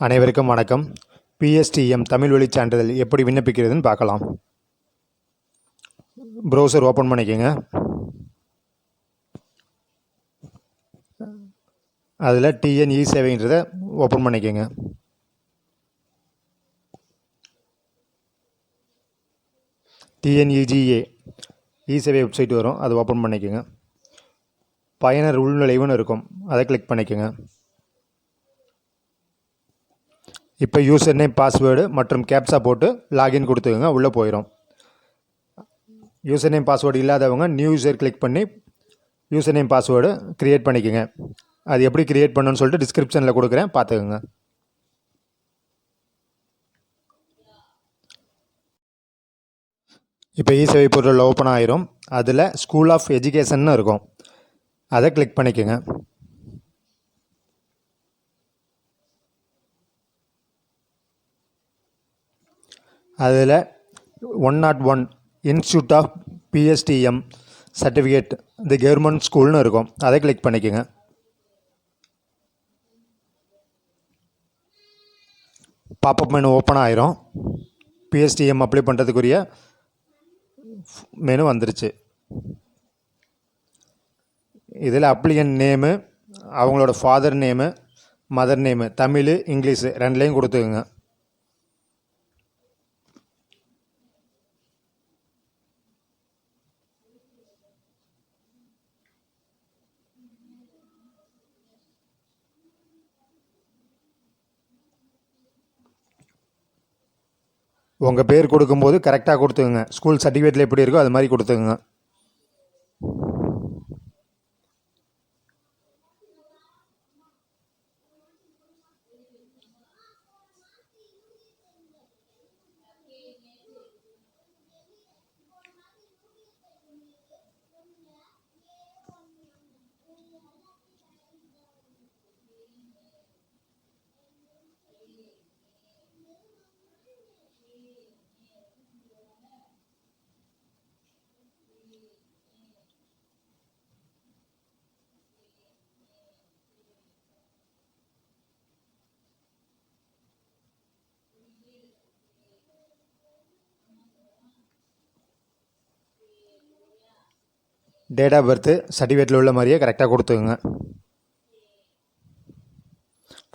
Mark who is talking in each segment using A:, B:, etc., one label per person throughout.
A: அனைவருக்கும் வணக்கம். பிஎஸ்டிஎம் தமிழ் வழி சான்றிதழ் எப்படி விண்ணப்பிக்கிறதுன்னு பார்க்கலாம். ப்ரௌசர் ஓப்பன் பண்ணிக்கோங்க. அதில் டிஎன்இ சேவைன்றதை ஓப்பன் பண்ணிக்கோங்க. டிஎன்இஜிஏ இ e சேவை வெப்சைட் வரும். அதை ஓப்பன் பண்ணிக்கோங்க. பயனர் உள்நுழைவுன்னு இருக்கும். அதை கிளிக் பண்ணிக்கோங்க. இப்போ யூசர் நேம் பாஸ்வேர்டு மற்றும் கேப்சா போட்டு லாகின் கொடுத்துக்கோங்க. உள்ளே போயிடும் யூசர் நேம் பாஸ்வேர்டு இல்லாதவங்க நியூ யூசர் கிளிக் பண்ணி யூசர் நேம் பாஸ்வேர்டு க்ரியேட் பண்ணிக்கோங்க. அது எப்படி க்ரியேட் பண்ணணும்னு சொல்லிட்டு டிஸ்கிரிப்ஷனில் கொடுக்குறேன். பார்த்துக்கோங்க. இப்போ இசேவை பொருள் ஓப்பன் ஆயிரும். அதில் ஸ்கூல் ஆஃப் எஜுகேஷன்னு இருக்கும். அதை கிளிக் பண்ணிக்கோங்க. அதில் one not one institute of PSTM certificate the government ஸ்கூல்னு இருக்கும். அதை கிளிக் பண்ணிக்கோங்க. பாப்பப் மெனு ஓப்பன் ஆயிரும். பிஎஸ்டிஎம் அப்ளை பண்ணுறதுக்குரிய மெனு வந்துருச்சு. இதில் அப்ளிகன் நேமு அவங்களோட father name mother name Tamil English ரெண்டுலேயும் கொடுத்துக்குங்க. உங்கள் பேர் கொடுக்கும்போது கரெக்டாக கொடுத்துக்குங்க. ஸ்கூல் சர்டிஃபிகேட்டில் எப்படி இருக்கோ அது மாதிரி கொடுத்துக்குங்க. டேட் ஆஃப் பர்த்து சர்டிஃபிகேட்டில் உள்ள மாதிரியே கரெக்டாக கொடுத்துக்குங்க.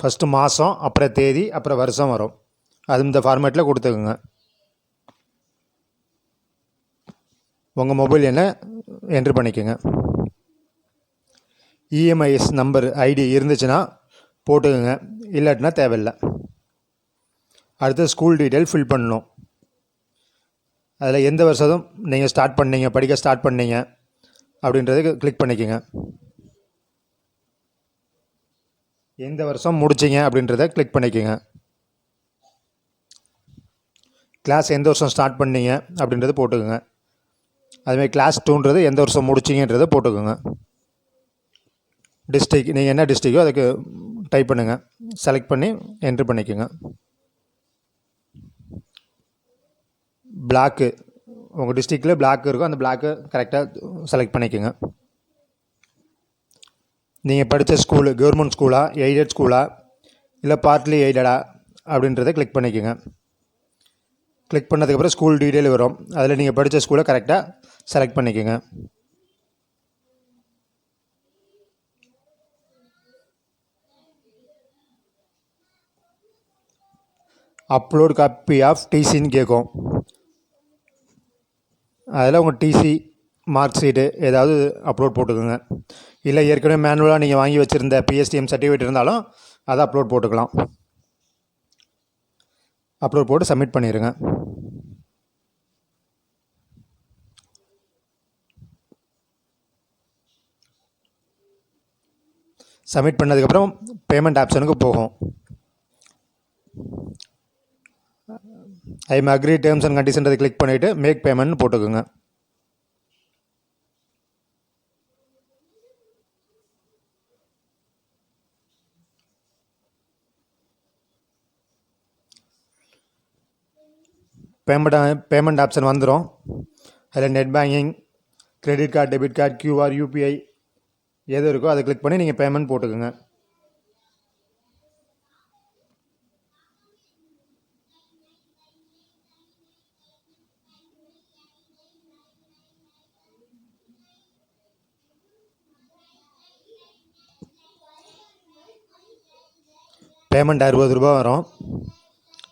A: ஃபஸ்ட்டு மாதம் அப்புறம் தேதி அப்புறம் வருஷம் வரும். அது இந்த ஃபார்மேட்டில் கொடுத்துக்குங்க. உங்கள் மொபைல் எண்ணை என்ட்ரு பண்ணிக்கோங்க. இஎம்ஐஎஸ் நம்பர் ஐடி இருந்துச்சுன்னா போட்டுக்குங்க. இல்லாட்டினா தேவையில்லை. அடுத்து ஸ்கூல் டீட்டெயில் ஃபில் பண்ணணும். அதில் எந்த வருஷத்தும் நீங்கள் ஸ்டார்ட் பண்ணீங்க படிக்க ஸ்டார்ட் பண்ணீங்க. அப்படின்றத கிளிக் பண்ணிக்கோங்க. எந்த வருஷம் முடிச்சிங்க அப்படின்றத கிளிக் பண்ணிக்கோங்க. கிளாஸ் எந்த வருஷம் ஸ்டார்ட் பண்ணீங்க அப்படின்றத போட்டுக்கோங்க. அதுமாதிரி கிளாஸ் டூன்றது எந்த வருஷம் முடிச்சிங்கன்றதை போட்டுக்கோங்க. டிஸ்ட்ரிக் நீங்கள் என்ன டிஸ்ட்ரிக்கோ அதுக்கு டைப் பண்ணுங்கள் செலக்ட் பண்ணி என்ட்ரு பண்ணிக்கோங்க. பிளாக்கு உங்கள் டிஸ்ட்ரிக்டில் பிளாக் இருக்கும் அந்த பிளாக்கை கரெக்டாக செலக்ட் பண்ணிக்கோங்க. நீங்கள் படித்த ஸ்கூலு கவர்மெண்ட் ஸ்கூலா எய்டட் ஸ்கூலா இல்லை பார்ட்லி எய்டடா அப்படின்றத கிளிக் பண்ணிக்கோங்க. கிளிக் பண்ணதுக்கப்புறம் ஸ்கூல் டீட்டெயில் வரும். அதில் நீங்கள் படித்த ஸ்கூலை கரெக்டாக செலக்ட் பண்ணிக்கோங்க. அப்லோட் காப்பி ஆஃப் டிசின்னு கேட்கும் அதில் உங்கள் டிசி மார்க் ஷீட்டு ஏதாவது அப்லோட் போட்டுக்கோங்க. இல்லை ஏற்கனவே மேனுவலாக நீங்கள் வாங்கி வச்சுருந்த பிஎஸ்டிஎம் சர்டிஃபிகேட் இருந்தாலும் அதை அப்லோட் போட்டுக்கலாம். அப்லோட் போட்டு சப்மிட் பண்ணிடுங்க சப்மிட் பண்ணதுக்கப்புறம் பேமெண்ட் ஆப்ஷனுக்கு போகும். ஐ அக்ரி டேர்ம்ஸ் அண்ட் கண்டிஷன்றதை கிளிக் பண்ணிவிட்டு மேக் பேமெண்ட் போட்டுக்கோங்க. பேமெண்ட் பேமெண்ட் ஆப்ஷன் வந்துடும் அதில் net banking credit card debit card QR UPI எது இருக்கோ அதை கிளிக் பண்ணி நீங்கள் பேமெண்ட் போட்டுக்கோங்க. பேமெண்ட் அறுபது ரூபா வரும்.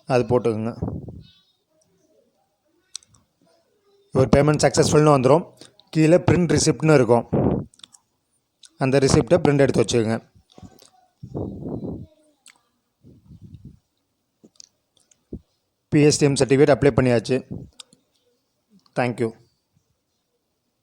A: அது போட்டுக்கோங்க. ஒரு பேமெண்ட் சக்ஸஸ்ஃபுல்னு வந்துடும் கீழே பிரிண்ட் ரிசிப்ட்னு இருக்கும். அந்த ரிசிப்டை பிரிண்ட் எடுத்து வச்சுக்கோங்க. பிஎஸ்டிஎம் சர்டிஃபிகேட் அப்ளை பண்ணியாச்சு. Thank you